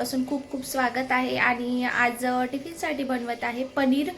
मनापासून खूप खूप स्वागत आहे आणि आज टिफिनसाठी बनवत आहे पनीर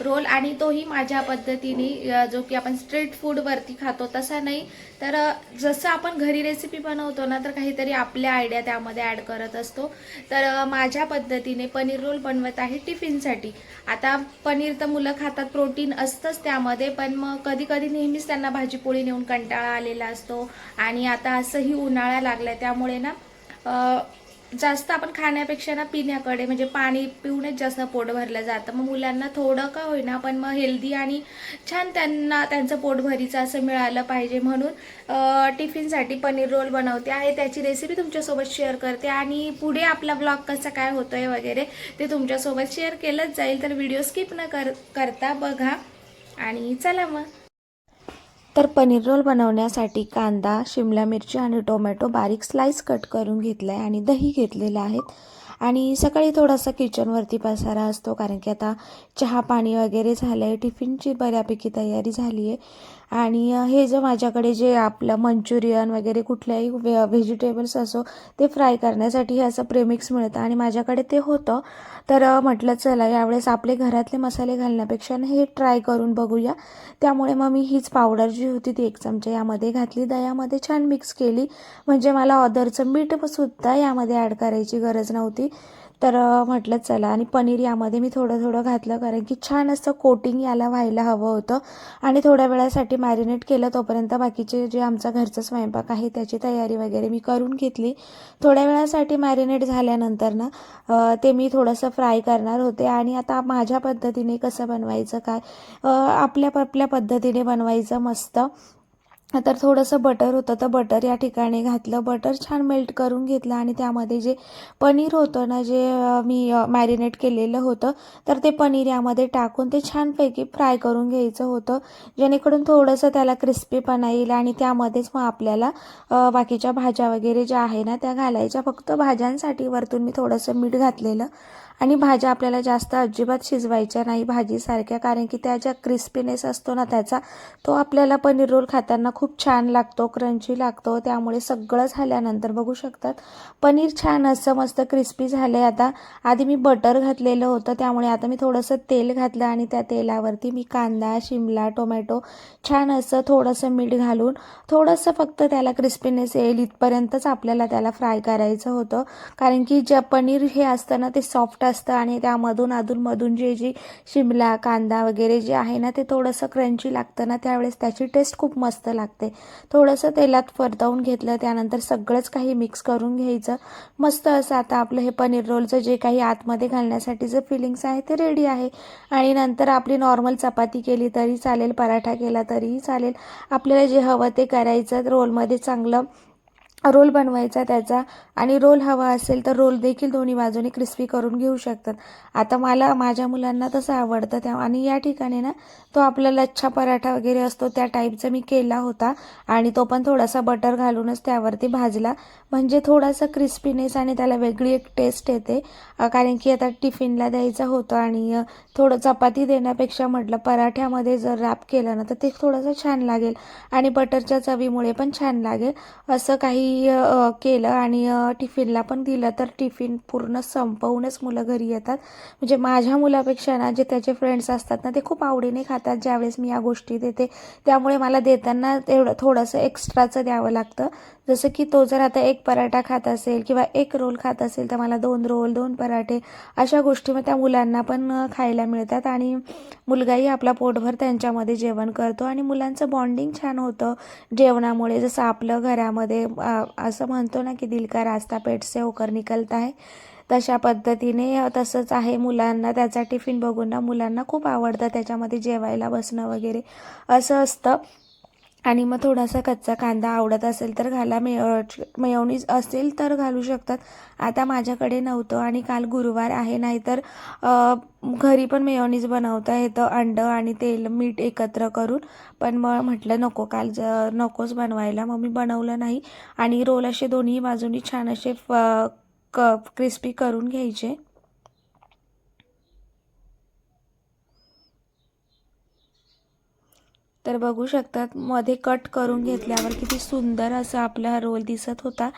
रोल आणि तोही माझ्या पद्धतीने जो की आपण स्ट्रीट फूडवरती खातो तसा नाही. तर जसं आपण घरी रेसिपी बनवतो ना तर काहीतरी आपल्या आयडिया त्यामध्ये ॲड करत असतो. तर माझ्या पद्धतीने पनीर रोल बनवत आहे टिफिनसाठी. आता पनीर तर मुलं खातात प्रोटीन असतंच त्यामध्ये पण मग कधी कधी नेहमीच त्यांना भाजीपोळी नेऊन कंटाळा आलेला असतो. आणि आता असंही उन्हाळा लागला त्यामुळे ना जास्त आपण खाण्यापेक्षा ना पिण्याकडे म्हणजे पाणी पिऊनच जास्त पोट भरलं जातं. मग मुलांना थोडं का होईना पण मग हेल्दी आणि छान त्यांना त्यांचं पोटभरीचं असं मिळालं पाहिजे. म्हणून टिफिनसाठी पनीर रोल बनवते आहे. त्याची रेसिपी तुमच्यासोबत शेअर करते. आणि पुढे आपला ब्लॉग कसा काय होतोय वगैरे ते तुमच्यासोबत शेअर केलंच जाईल. तर व्हिडिओ स्किप न कर करता बघा. आणि चला मग. तर पनीर रोल बनवण्यासाठी कांदा शिमला मिरची आणि टोमॅटो बारीक स्लाइस कट करून घेतला आहे आणि दही घेतलेलं आहेत आणि सकाळी थोडासा किचनवरती पसारा असतो कारण की आता चहा पाणी वगैरे झालं आहे टिफिनची बऱ्यापैकी तयारी झाली आहे. आणि हे जे माझ्याकडे जे आपलं मंचुरियन वगैरे कुठल्याही व्हे व्हेजिटेबल्स असो ते फ्राय करण्यासाठी हे असं प्रेमिक्स मिळतं. आणि माझ्याकडे ते होतं. तर म्हटलं चला यावेळेस आपले घरातले मसाले घालण्यापेक्षा ना हे ट्राय करून बघूया. त्यामुळे मग मी हीच पावडर जी होती ती एक चमचा यामध्ये घातली. दह्यामध्ये छान मिक्स केली. म्हणजे मला ऑदरचं मीठ सुद्धा यामध्ये ॲड करायची गरज नव्हती. तर म्हटलं चला आणि पनीर यामध्ये मी थोडं थोडं घातलं कारण की छान असं कोटिंग याला व्हायला हवं होतं. आणि थोड्या वेळासाठी मॅरिनेट केलं तोपर्यंत बाकीचे जे आमचा घरचा स्वयंपाक आहे त्याची तयारी वगैरे मी करून घेतली. थोड्या वेळासाठी मॅरिनेट झाल्यानंतर ना ते मी थोडंसं फ्राय करणार होते. आणि आता माझ्या पद्धतीने कसं बनवायचं काय आपल्या आपल्या पद्धतीने बनवायचं मस्त. तर थोडंसं बटर होतं तर बटर या ठिकाणी घातलं. बटर छान मेल्ट करून घेतलं आणि त्यामध्ये जे पनीर होतं ना जे मी मॅरिनेट केलेलं होतं तर ते पनीर यामध्ये टाकून ते छानपैकी फ्राय करून घ्यायचं होतं. जेणेकरून थोडंसं त्याला क्रिस्पीपणा येईल आणि त्यामध्येच मग आपल्याला बाकीच्या भाज्या वगैरे ज्या आहे ना त्या घालायच्या. फक्त भाज्यांसाठी वरतून मी थोडंसं मीठ घातलेलं. आणि भाज्या आपल्याला जास्त अजिबात शिजवायच्या नाही भाजीसारख्या कारण की त्या ज्या क्रिस्पीनेस असतो ना त्याचा तो आपल्याला पनीर रोल खाताना खूप छान लागतो क्रंची लागतो. त्यामुळे सगळं झाल्यानंतर बघू शकतात. पनीर छान असं मस्त क्रिस्पी झालं आहे आता. आधी मी बटर घातलेलं होतं त्यामुळे आता मी थोडंसं तेल घातलं आणि त्या तेलावरती मी कांदा शिमला टोमॅटो छान असं थोडंसं मीठ घालून थोडंसं फक्त त्याला क्रिस्पीनेस येईल इथपर्यंतच आपल्याला त्याला फ्राय करायचं होतं. कारण की ज्या पनीर हे असतं ना ते सॉफ्ट असतं आणि त्यामधून अधूनमधून जे जी शिमला कांदा वगैरे जे आहे ना ते थोडंसं क्रंची लागतं ना त्यावेळेस त्याची टेस्ट खूप मस्त लागते. थोडंसं तेलात परतवून घेतलं त्यानंतर सगळंच काही मिक्स करून घ्यायचं. मस्त असं आता आपलं हे पनीर रोलचं जे काही आतमध्ये घालण्यासाठी जे फिलिंग्स आहे ते रेडी आहे. आणि नंतर आपली नॉर्मल चपाती केली तरी चालेल पराठा केला तरीही चालेल. आपल्याला जे हवं ते करायचं रोलमध्ये चांगलं रोल बनवायचा त्याचा. आणि रोल हवा असेल तर रोल देखील दोन्ही बाजूने क्रिस्पी करून घेऊ शकतात. आता मला माझ्या मुलांना तसं आवडतं त्या आणि या ठिकाणी ना तो आपला लच्छा पराठा वगैरे असतो त्या टाईपचा मी केला होता. आणि तो पण थोडासा बटर घालूनच त्यावरती भाजला. म्हणजे थोडासा क्रिस्पीनेस आणि त्याला वेगळी एक टेस्ट येते. कारण की आता टिफिनला द्यायचा होतं आणि थोडं चपाती देण्यापेक्षा म्हटलं पराठ्यामध्ये जर रॅप केलं ना तर ते थोडंसं छान लागेल. आणि बटरच्या चवीमुळे पण छान लागेल. असं काही केलं आणि टिफिनला पण दिलं. तर टिफिन पूर्ण संपवूनच मुलं घरी येतात. म्हणजे माझ्या मुलापेक्षा ना जे त्याचे फ्रेंड्स असतात ना ते खूप आवडीने खातात ज्यावेळेस मी या गोष्टी देते. त्यामुळे मला देताना तेवढं थोडंसं एक्स्ट्राचं द्यावं लागतं. जसं की तो जर आता एक पराठा खात असेल किंवा एक रोल खात असेल तर मला दोन रोल दोन पराठे अशा गोष्टी मग त्या मुलांना पण खायला मिळतात. आणि मुलगाही आपला पोटभर त्यांच्यामध्ये जेवण करतो आणि मुलांचं बॉन्डिंग छान होतं. जेवणामुळे जसं आपलं घरामध्ये असं म्हणतो ना की दिल का रास्ता पेट से होकर निकलता है तशा पद्धतीने तसंच आहे मुलांना त्याचा टिफिन बघून ना मुलांना खूप आवडतं त्याच्यामध्ये जेवायला बसणं वगैरे. असं असतं. आणि मग थोडासा कच्चा कांदा आवडत असेल तर घाला. मेय मेयोनीज असेल तर घालू शकतात. आता माझ्याकडे नव्हतं आणि काल गुरुवार आहे नाहीतर घरी पण मेयोनीज बनवता येतं अंडं आणि तेल मीठ एकत्र करून. पण मग म्हटलं नको काल ज नकोच बनवायला. मग मी बनवलं नाही. आणि रोल असे दोन्ही बाजूनी छान असे फ क क्रिस्पी करून घ्यायचे. तर बघू शकतात मध्ये कट करून घेतल्यावर किती सुंदर असा आपला रोल दिसत होता.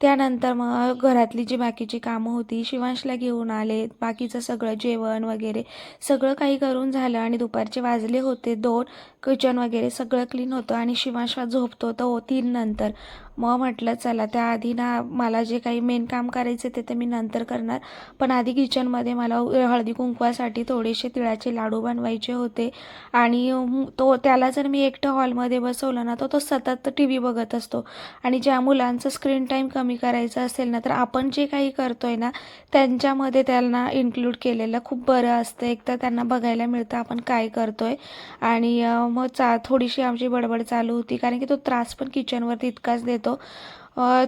त्यानंतर मग घरातली जी बाकीची कामं होती शिवांशला घेऊन आले बाकीचं सगळं जेवण वगैरे सगळं काही करून झालं आणि दुपारचे वाजले होते दोन किचन वगैरे सगळं क्लीन होतं आणि शिवांश झोपतो तो तीन नंतर. मग म्हटलं चला त्याआधी ना मला जे काही मेन काम करायचे ते तर मी नंतर करणार. पण आधी किचनमध्ये मला हळदी कुंकवासाठी थोडेसे तिळाचे लाडू बनवायचे होते. आणि तो त्याला जर मी एकटं हॉलमध्ये बसवलं ना तर तो सतत टी व्ही बघत असतो. आणि ज्या मुलांचं स्क्रीन टाईम कमी करायचं असेल ना तर आपण जे काही करतोय ना त्यांच्यामध्ये त्यांना इन्क्लूड केलेलं खूप बरं असतं. एक तर त्यांना बघायला मिळतं आपण काय करतोय. आणि मग चा थोडीशी आमची बडबड चालू होती. कारण की तो त्रास पण किचनवरती इतकाच देतो. তো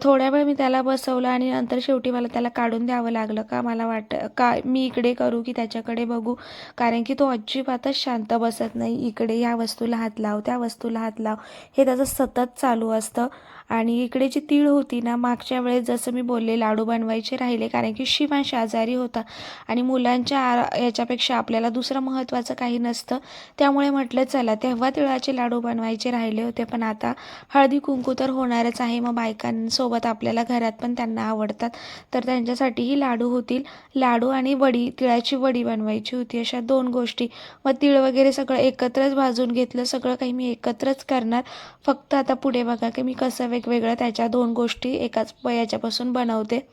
थोड्या वेळ मी त्याला बसवलं आणि नंतर शेवटी मला त्याला काढून द्यावं लागलं का मला वाट का मी इकडे करू की त्याच्याकडे बघू? कारण की तो अजिबातच शांत बसत नाही. इकडे या वस्तूला हात लाव त्या वस्तूला हात लाव. हे त्याचं सतत चालू असतं. आणि इकडे जी तीळ होती ना मागच्या वेळेस जसं मी बोलले लाडू बनवायचे राहिले कारण की शिवांश आजारी होता. आणि मुलांच्या आरा याच्यापेक्षा आपल्याला दुसरं महत्त्वाचं काही नसतं. त्यामुळे म्हटलं चला तेव्हा तिळाचे लाडू बनवायचे राहिले होते पण आता हळदी कुंकू तर होणारच आहे. मग त्यांसोबत आपल्याला घरात पण त्यांना आवडतात. तर त्यांच्यासाठीही लाडू होतील. लाडू आणि वडी तिळाची वडी बनवायची होती. अशा दोन गोष्टी. मग तिळ वगैरे सगळं एकत्रच भाजून घेतलं. सगळं काही मी एकत्रच करणार. फक्त आता पुढे बघा की मी कसं वेगवेगळं त्याच्या दोन गोष्टी एकाच याच्यापासून बनवते.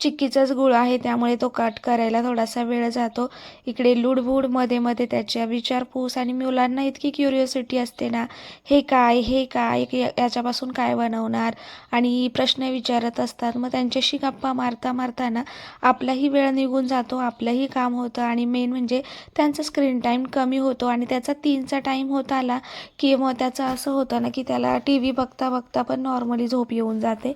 चिक्कीचाच गुळ आहे त्यामुळे तो कट करायला थोडासा वेळ जातो. इकडे लुडबुडमध्ये मध्ये त्याच्या विचारपूस आणि मुलांना इतकी क्युरिओसिटी असते ना हे काय हे काय याच्यापासून काय बनवणार? आणि प्रश्न विचारत असतात. मग त्यांच्याशी गप्पा मारता मारता ना आपलाही वेळ निघून जातो आपलंही काम होतं आणि मेन म्हणजे त्यांचा स्क्रीन टाईम कमी होतो आणि त्याचा तीनचा टाईम होत आला की मग त्याचं असं होतं ना की त्याला टी व्ही बघता बघता पण नॉर्मली झोप येऊन जाते.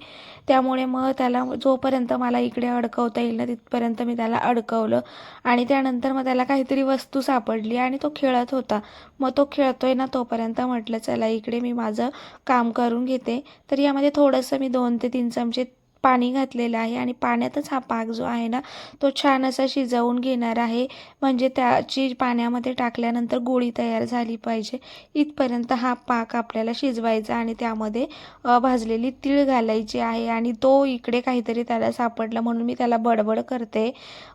त्यामुळे मग त्याला जोपर्यंत मला इकडे अडकवता येईल ना तिथपर्यंत मी त्याला अडकवलं. आणि त्यानंतर मग त्याला काहीतरी वस्तू सापडली आणि तो खेळत होता. मग तो खेळतोय ना तोपर्यंत म्हटलं चला इकडे मी माझं काम करून घेते. तर यामध्ये थोडंसं मी दोन ते तीन चमचे पाणी घातलेलं आहे आणि पाण्यातच हा पाक जो आहे ना तो छान असा शिजवून घेणार आहे. म्हणजे त्याची पाण्यामध्ये टाकल्यानंतर गोळी तयार झाली पाहिजे. इथपर्यंत हा पाक आपल्याला शिजवायचा आणि त्यामध्ये भाजलेली तीळ घालायची आहे आणि तो इकडे काहीतरी त्याला सापडला म्हणून मी त्याला बडबड करते.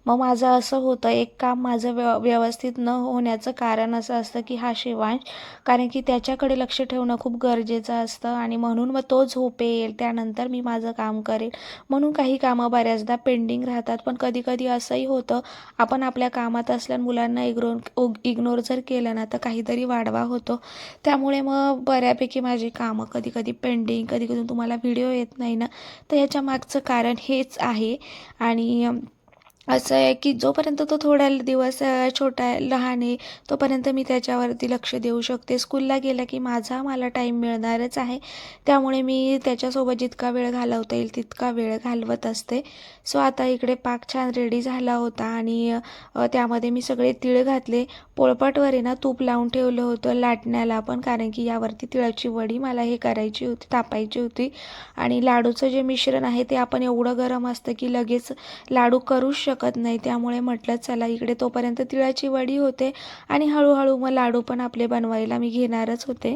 मग माझं असं होतं एक काम माझं व्यव व्यवस्थित न होण्याचं कारण असं असतं की हा शिवांश कारण की त्याच्याकडे लक्ष ठेवणं खूप गरजेचं असतं आणि म्हणून मग तो झोपेल. त्यानंतर मी माझं काम करेल. म्हणून काही कामं बऱ्याचदा पेंडिंग राहतात. पण कधी कधी असंही होतं आपण आपल्या कामात असल्यानं मुलांना इग्नोर इग्नोर जर केलं ना तर काहीतरी वाढवा होतो. त्यामुळे मग बऱ्यापैकी माझी कामं कधी कधी पेंडिंग कधी कधी तुम्हाला व्हिडिओ येत नाही ना तर याच्या मागचं कारण हेच आहे. आणि असं आहे की जोपर्यंत तो थोड्या दिवस छोटा आहे लहान आहे तोपर्यंत मी त्याच्यावरती लक्ष देऊ शकते. स्कूलला गेला की माझा मला टाईम मिळणारच आहे. त्यामुळे मी त्याच्यासोबत जितका वेळ घालवता येईल तितका वेळ घालवत असते. सो आता इकडे पाक छान रेडी झाला होता आणि त्यामध्ये मी सगळे तिळ घातले. पोळपाटवर आहे ना तूप लावून ठेवलं होतं लाटण्याला पण कारण की यावरती तिळाची वडी मला हे करायची होती तापायची होती. आणि लाडूचं जे मिश्रण आहे ते आपण एवढं गरम असतं की लगेच लाडू करूच शकत नाही. त्यामुळे म्हटलं चला इकडे तोपर्यंत तिळाची वडी होते आणि हळूहळू मग लाडू पण आपले बनवायला मी घेणारच होते.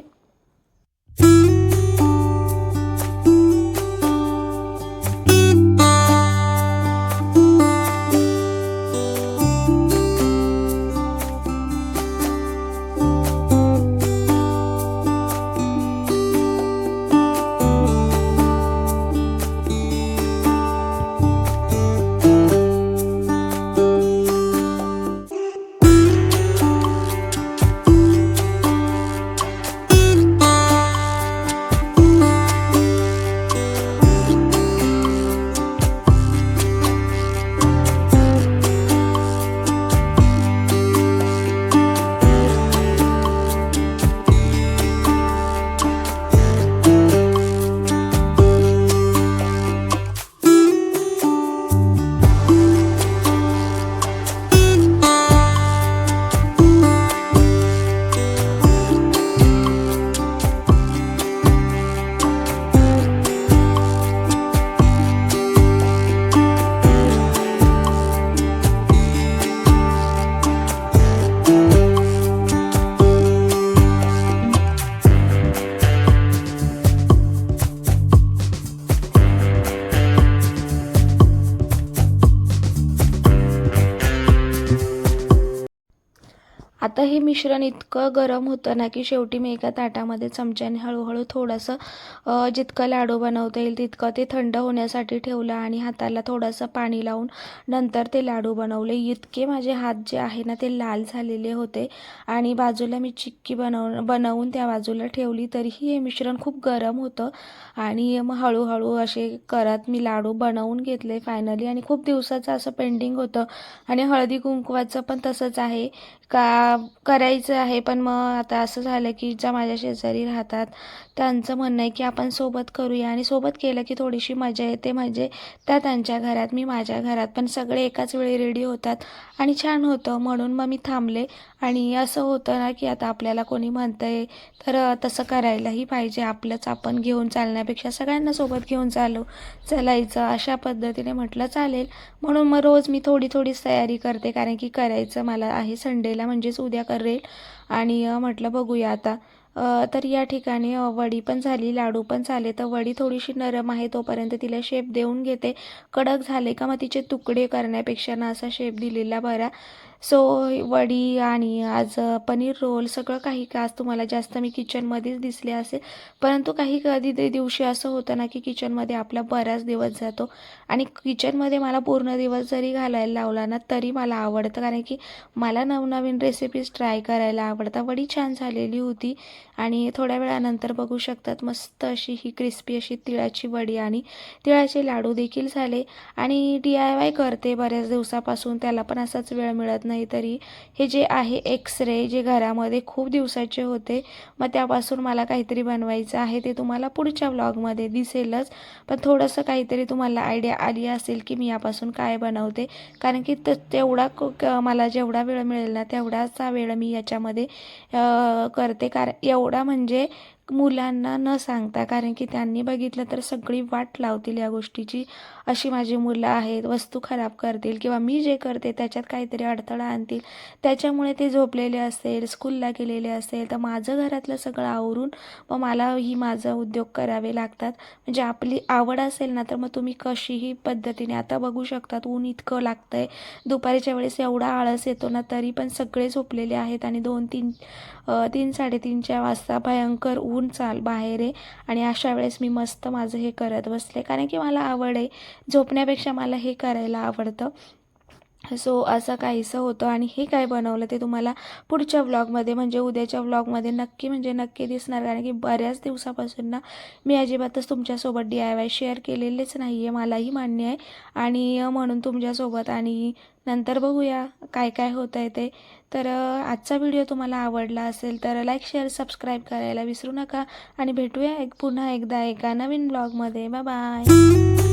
आता हे मिश्रण इतकं गरम होतं ना की शेवटी मी एका ताटामध्ये चमच्याने हळूहळू थोडंसं जितकं लाडू बनवता येईल तितकं ते थंड होण्यासाठी ठेवलं आणि हाताला थोडंसं पाणी लावून नंतर ते लाडू बनवले. इतके माझे हात जे आहे ना ते लाल झालेले होते आणि बाजूला मी चिक्की बनव बनवून त्या बाजूला ठेवली तरीही हे मिश्रण खूप गरम होतं आणि मग हळूहळू असे करत मी लाडू बनवून घेतले फायनली आणि खूप दिवसाचं असं पेंडिंग होतं आणि हळदी कुंकवाचं पण तसंच आहे का करायचं आहे पण मग आता असं झालं की ज्या माझ्या शेजारी राहतात त्यांचं म्हणणं आहे की आपण सोबत करूया. आणि सोबत केलं की थोडीशी मजा येते. म्हणजे त्या त्यांच्या घरात मी माझ्या घरात. पण सगळे एकाच वेळी रेडी होतात आणि छान होतं. म्हणून मग मी थांबले. आणि असं होतं ना की आता आपल्याला कोणी म्हणतंय तर तसं करायलाही पाहिजे. आपलंच आपण घेऊन चालण्यापेक्षा सगळ्यांना सोबत घेऊन चालू चालायचं. अशा पद्धतीने म्हटलं चालेल. म्हणून मग रोज मी थोडी थोडीच तयारी करते. कारण की करायचं मला आहे संडे संडेला म्हणजेच उद्या करेल. आणि म्हटलं बघूया आता. तर या ठिकाणी वडी पण झाली लाडू पण झाले. तर वडी थोडीशी नरम आहे तोपर्यंत तिला शेप देऊन घेते. कडक झाले का मग तिचे तुकडे करण्यापेक्षा ना असा शेप दिलेला बरा. सो वडी आणि आज पनीर रोल सगळं काही का? आज तुम्हाला जास्त मी किचनमध्येच दिसले असेल. परंतु काही कधी ते दिवशी असं होतं ना की किचनमध्ये आपला बराच दिवस जातो. आणि किचनमध्ये मला पूर्ण दिवस जरी घालायला लावला ना तरी मला आवडतं. कारण की मला नवनवीन रेसिपीज ट्राय करायला आवडतात. वडी छान झालेली होती. आणि थोड्या वेळानंतर बघू शकतात मस्त अशी ही क्रिस्पी अशी तिळाची वडी आणि तिळाचे लाडू देखील झाले. आणि डी आय वाय करते बऱ्याच दिवसापासून त्याला पण असाच वेळ मिळत नाही तरी. हे जे आहे एक्स रे जे घरामध्ये खूप दिवसाचे होते मग त्यापासून मला काहीतरी बनवायचं आहे ते तुम्हाला पुढच्या व्लॉगमध्ये दिसेलच. पण थोडंसं काहीतरी तुम्हाला आयडिया आली असेल की मी यापासून काय बनवते कारण की त तेवढा मला जेवढा वेळ मिळेल ना तेवढाचा वेळ मी याच्यामध्ये करते. कारण एवढा म्हणजे मुलांना न सांगता कारण की त्यांनी बघितलं तर सगळी वाट लावतील या गोष्टीची. अशी माझी मुलं आहेत वस्तू खराब करतील किंवा मी जे करते त्याच्यात काहीतरी अडथळा आणतील. त्याच्यामुळे ते झोपलेले असेल स्कूलला गेलेले असेल तर माझं घरातलं सगळं आवरून मग मला ही माझं उद्योग करावे लागतात. म्हणजे आपली आवड असेल ना तर मग तुम्ही कशीही पद्धतीने आता बघू शकतात ऊन इतकं लागतं आहे दुपारीच्या वेळेस एवढा आळस येतो ना तरी पण सगळे झोपलेले आहेत आणि दोन तीन तीन साडेतीनच्या वाजता भयंकर ऊन चाल बाहेर आहे आणि अशा वेळेस मी मस्त माझं हे करत बसले. कारण की मला आवड आहे. झोपण्यापेक्षा मला हे करायला आवडतं. सो असं काहीसं होतं आणि हे काय बनवलं ते तुम्हाला पुढच्या व्लॉगमध्ये म्हणजे उद्याच्या व्लॉगमध्ये नक्की म्हणजे नक्की दिसणार. कारण की बऱ्याच दिवसापासून ना मी अजिबातच तुमच्यासोबत डी आय वाय शेअर केलेलेच नाही आहे मलाही मान्य आहे. आणि म्हणून तुमच्यासोबत आणि नंतर बघूया काय काय होतं आहे ते. तर आजचा व्हिडिओ तुम्हाला आवडला असेल तर लाईक शेअर सबस्क्राईब करायला विसरू नका. आणि भेटूया एक पुन्हा एकदा एका नवीन ब्लॉगमध्ये बाय